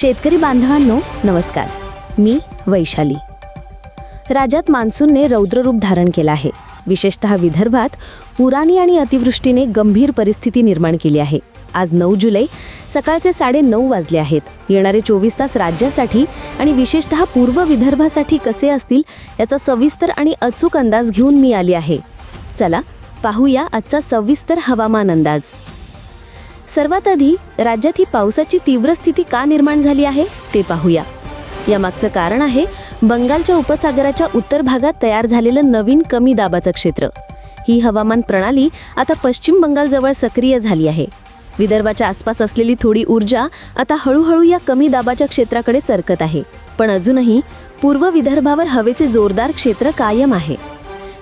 शेतकरी बांधवांनो नमस्कार. मी वैशाली. राज्यात मान्सूनने रौद्ररूप धारण केलं आहे. विशेषतः विदर्भात पुराणी आणि अतिवृष्टीने गंभीर परिस्थिती निर्माण केली आहे. आज नऊ जुलै सकाळचे साडे नऊ वाजले आहेत. येणारे चोवीस तास राज्यासाठी आणि विशेषतः पूर्व विदर्भासाठी कसे असतील याचा सविस्तर आणि अचूक अंदाज घेऊन मी आली आहे. चला पाहूया आजचा सविस्तर हवामान अंदाज. सर्वात आधी राज्यात ही पावसाची तीव्र स्थिती का निर्माण झाली आहे ते पाहूया. यामागचं कारण आहे बंगालच्या उपसागराच्या उत्तर भागात तयार झालेलं नवीन कमी दाबाचं क्षेत्र. ही हवामान प्रणाली आता पश्चिम बंगालजवळ सक्रिय झाली आहे. विदर्भाच्या आसपास असलेली थोडी ऊर्जा आता हळूहळू या कमी दाबाच्या क्षेत्राकडे सरकत आहे. पण अजूनही पूर्व विदर्भावर हवेचे जोरदार क्षेत्र कायम आहे.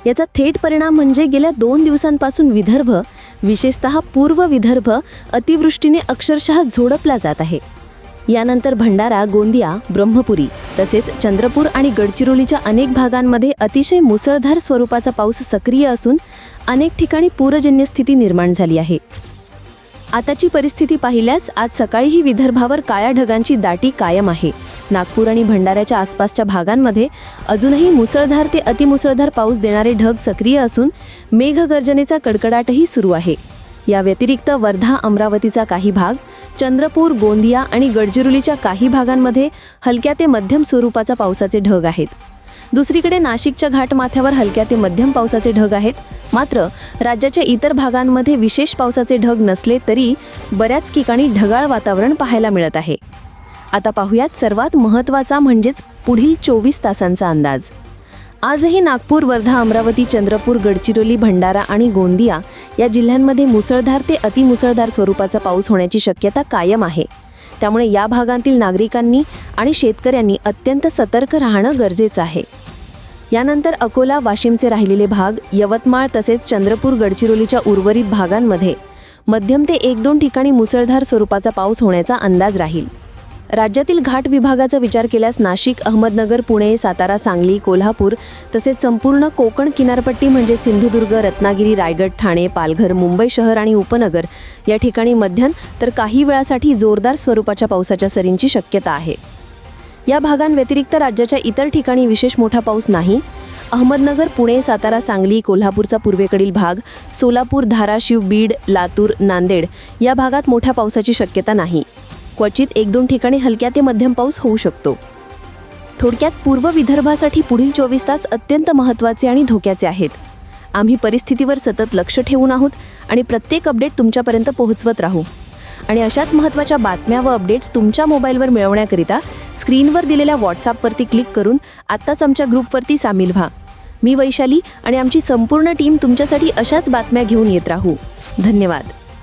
याचा थेट परिणाम म्हणजे गेल्या दोन दिवसांपासून विदर्भ विशेषतः पूर्व विदर्भ अतिवृष्टीने अक्षरशः झोडपला जात आहे. यानंतर भंडारा गोंदिया ब्रह्मपुरी तसेच चंद्रपूर आणि गडचिरोलीच्या अनेक भागांमध्ये अतिशय मुसळधार स्वरूपाचा पाऊस सक्रिय असून अनेक ठिकाणी पूरजन्य स्थिती निर्माण झाली आहे. आताची परिस्थिती पाहिल्यास आज सकाळीही विदर्भावर काळ्या ढगांची दाटी कायम आहे. नागपूर आणि भंडाऱ्याच्या आसपासच्या भागांमध्ये अजूनही मुसळधार ते अतिमुसळधार पाऊस देणारे ढग सक्रिय असून मेघगर्जनेचा कडकडाटही सुरू आहे. या व्यतिरिक्त वर्धा अमरावतीचा काही भाग चंद्रपूर गोंदिया आणि गडचिरोलीच्या काही भागांमध्ये हलक्या ते मध्यम स्वरूपाचा पावसाचे ढग आहेत. दुसरीकडे नाशिकच्या घाटमाथ्यावर हलक्या ते मध्यम पावसाचे ढग आहेत. मात्र राज्याच्या इतर भागांमध्ये विशेष पावसाचे ढग नसले तरी बऱ्याच ठिकाणी ढगाळ वातावरण पाहायला मिळत आहे. आता पाहूयात सर्वात महत्त्वाचा म्हणजेच पुढील चोवीस तासांचा अंदाज. आजही नागपूर वर्धा अमरावती चंद्रपूर गडचिरोली भंडारा आणि गोंदिया या जिल्ह्यांमध्ये मुसळधार ते अतिमुसळधार स्वरूपाचा पाऊस होण्याची शक्यता कायम आहे. त्यामुळे या भागांतील नागरिकांनी आणि शेतकऱ्यांनी अत्यंत सतर्क राहणं गरजेचं आहे. यानंतर अकोला वाशिमचे राहिलेले भाग यवतमाळ तसेच चंद्रपूर गडचिरोलीच्या उर्वरित भागांमध्ये मध्यम ते एक दोन ठिकाणी मुसळधार स्वरूपाचा पाऊस होण्याचा अंदाज राहील. राज्यातील घाट विभागाचा विचार केल्यास नाशिक अहमदनगर पुणे सातारा सांगली कोल्हापूर तसेच संपूर्ण कोकण किनारपट्टी म्हणजे सिंधुदुर्ग रत्नागिरी रायगड ठाणे पालघर मुंबई शहर आणि उपनगर या ठिकाणी मध्यान तर काही वेळासाठी जोरदार स्वरूपाच्या पावसाच्या सरींची शक्यता आहे. या भागांव्यतिरिक्त राज्याच्या इतर ठिकाणी विशेष मोठा पाऊस नाही. अहमदनगर पुणे सातारा सांगली कोल्हापूरचा पूर्वेकडील भाग सोलापूर धाराशिव बीड लातूर नांदेड या भागात मोठ्या पावसाची शक्यता नाही. क्वचित एक दोन ठिकाणी हलक्या ते मध्यम पाऊस होऊ शकतो. थोडक्यात पूर्व विदर्भासाठी पुढील चोवीस तास अत्यंत महत्त्वाचे आणि धोक्याचे आहेत. आम्ही परिस्थितीवर सतत लक्ष ठेवून आहोत आणि प्रत्येक अपडेट तुमच्यापर्यंत पोहोचवत राहू. आणि अशाच महत्त्वाच्या बातम्या व अपडेट्स तुमच्या मोबाईलवर मिळवण्याकरिता स्क्रीनवर दिलेल्या व्हॉट्सॲपवरती क्लिक करून आत्ताच आमच्या ग्रुपवरती सामील व्हा. मी वैशाली आणि आमची संपूर्ण टीम तुमच्यासाठी अशाच बातम्या घेऊन येत राहू. धन्यवाद.